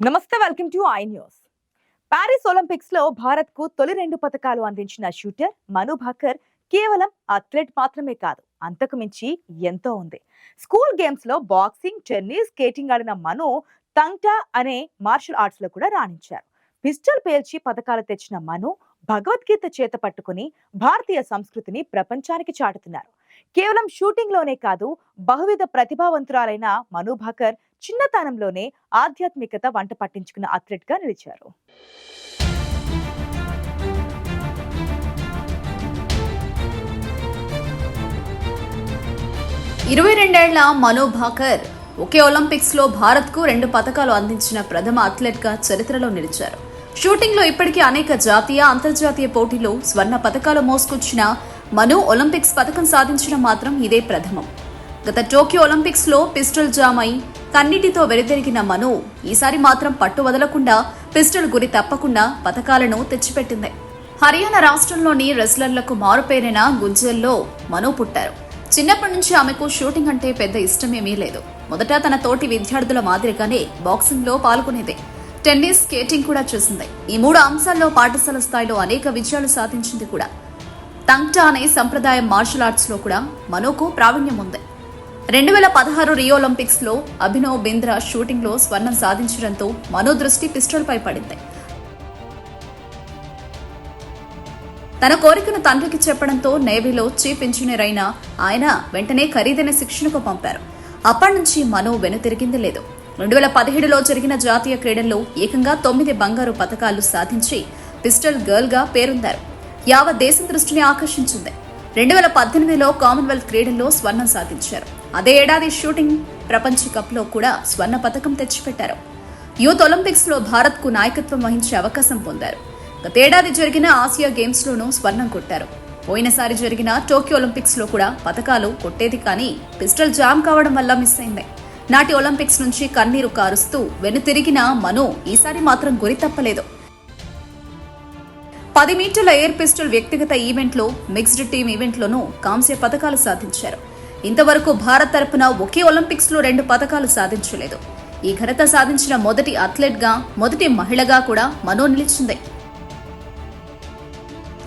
నమస్తే welcome to I News. Paris ఒలింపిక్స్లో భారత్కు తొలి రెండు పథకాలు అందించిన షూటర్ మను భాకర్ కేవలం అథ్లెట్ మాత్రమే కాదు అంతకు మించి ఎంతో ఉంది. స్కూల్ గేమ్స్లో బాక్సింగ్ టెన్నిస్ స్కేటింగ్ ఆడిన మను తంగ్టా అనే మార్షల్ ఆర్ట్స్లో కూడా రాణించారు. పిస్టల్ పేల్చి పథకాలు తెచ్చిన మను భగవద్గీత చేత పట్టుకుని భారతీయ సంస్కృతిని ప్రపంచానికి చాటుతున్నారు. కేవలం షూటింగ్లోనే కాదు బహువిధ ప్రతిభావంతురాలైన మను భాకర్ చిన్నతనంలోనే ఆధ్యాత్మికత వంట పట్టించుకున్న అథ్లెట్గా నిలిచారు. ఇరవై రెండేళ్ళ మనోభాకర్ ఒకే ఒలింపిక్స్లో భారత్కు రెండు పథకాలు అందించిన ప్రథమ అథ్లెట్గా చరిత్రలో నిలిచారు. షూటింగ్లో ఇప్పటికీ అనేక జాతీయ అంతర్జాతీయ పోటీల్లో స్వర్ణ పథకాలు మోసుకొచ్చిన మను ఒలింపిక్స్ పథకం సాధించడం మాత్రం ఇదే ప్రథమం. గత టోక్యో ఒలింపిక్స్లో పిస్టల్ జామ్ అయి కన్నిటితో వెలితెరిగిన మను ఈసారి మాత్రం పట్టు వదలకుండా పిస్టల్ గురి తప్పకుండా పథకాలను తెచ్చిపెట్టింది. హర్యానా రాష్ట్రంలోని రెస్లర్లకు మారుపేరైన గుజ్జల్లో మను పుట్టారు. చిన్నప్పటి నుంచి ఆమెకు షూటింగ్ అంటే పెద్ద ఇష్టమేమీ లేదు. మొదట తన తోటి విద్యార్థుల మాదిరిగానే బాక్సింగ్లో పాల్గొనేది. టెన్నిస్ స్కేటింగ్ కూడా చేసింది. ఈ మూడు అంశాల్లో పాఠశాల స్థాయిలో అనేక విజయాలు సాధించింది కూడా. తంగ్టా అనే సంప్రదాయ మార్షల్ ఆర్ట్స్లో కూడా మనోకు ప్రావీణ్యం ఉంది. రెండు వేల పదహారు రియో ఒలింపిక్స్లో అభినవ్ బింద్రా షూటింగ్లో స్వర్ణం సాధించడంతో మనో దృష్టి పిస్టల్ పై పడింది. తన కోరికను తండ్రికి చెప్పడంతో నేవీలో చీఫ్ ఇంజనీర్ అయిన ఆయన వెంటనే ఖరీదైన శిక్షణకు పంపారు. అప్పటి నుంచి మనో వెనుతిరిగింది లేదు. రెండు వేల పదిహేడులో జరిగిన జాతీయ క్రీడల్లో ఏకంగా తొమ్మిది బంగారు పథకాలు సాధించి పిస్టల్ గర్ల్గా పేరొందారు. యావత్ దేశం దృష్టిని ఆకర్షించింది. రెండు వేల పద్దెనిమిదిలో కామన్వెల్త్ క్రీడల్లో స్వర్ణం సాధించారు. అదే ఏడాది షూటింగ్ ప్రపంచ కప్లో కూడా స్వర్ణ పథకం తెచ్చిపెట్టారు. యూత్ ఒలింపిక్స్లో భారత్కు నాయకత్వం వహించే అవకాశం పొందారు. గతేడాది జరిగిన ఆసియా గేమ్స్లోనూ స్వర్ణం కొట్టారు. పోయినసారి జరిగిన టోక్యో ఒలింపిక్స్లో కూడా పథకాలు కొట్టేది కానీ పిస్టల్ జామ్ కావడం వల్ల మిస్ అయింది. నాటి ఒలింపిక్స్ నుంచి కన్నీరు కారుస్తూ వెనుతిరిగిన మను ఈసారి మాత్రం గురి తప్పలేదు. పది మీటర్ల ఎయిర్ పిస్టల్ వ్యక్తిగత ఈవెంట్లో మిక్స్డ్ టీమ్ ఈవెంట్లోనూ కాంస్య పథకాలు సాధించారు. ఇంతవరకు భారత్ తరపున ఒకే ఒలింపిక్స్లో రెండు పథకాలు సాధించలేదు. ఈ ఘనత సాధించిన మొదటి అథ్లెట్గా మొదటి మహిళగా కూడా మనో నిలిచింది.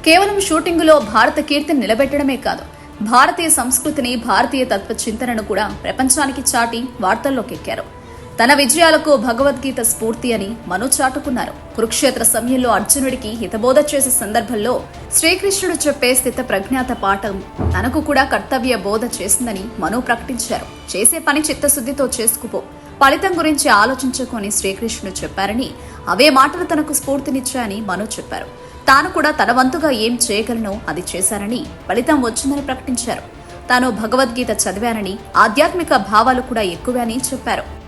కేవలం షూటింగులో భారత కీర్తిని నిలబెట్టడమే కాదు భారతీయ సంస్కృతిని భారతీయ తత్వ చింతనను కూడా ప్రపంచానికి చాటి వార్తల్లోకెక్కారు. తన విజయాలకు భగవద్గీత స్ఫూర్తి అని మనో చాటుకున్నారు. కురుక్షేత్ర సమయంలో అర్జునుడికి హితబోధ చేసే సందర్భంలో శ్రీకృష్ణుడు చెప్పే స్థిత ప్రజ్ఞాత పాఠం తనకు కూడా కర్తవ్య బోధ చేసిందని మనో ప్రకటించారు. చేసే పని చిత్తశుద్ధితో చేసుకుపో. ఫలితం గురించి ఆలోచించుకొని శ్రీకృష్ణుడు చెప్పారని అవే మాటలు తనకు స్ఫూర్తినిచ్చాయని మను చెప్పారు. తాను కూడా తన వంతుగా ఏం చేయగలనో అది చేశారని ఫలితం వచ్చిందని ప్రకటించారు. తాను భగవద్గీత చదివానని ఆధ్యాత్మిక భావాలు కూడా ఎక్కువే అని చెప్పారు.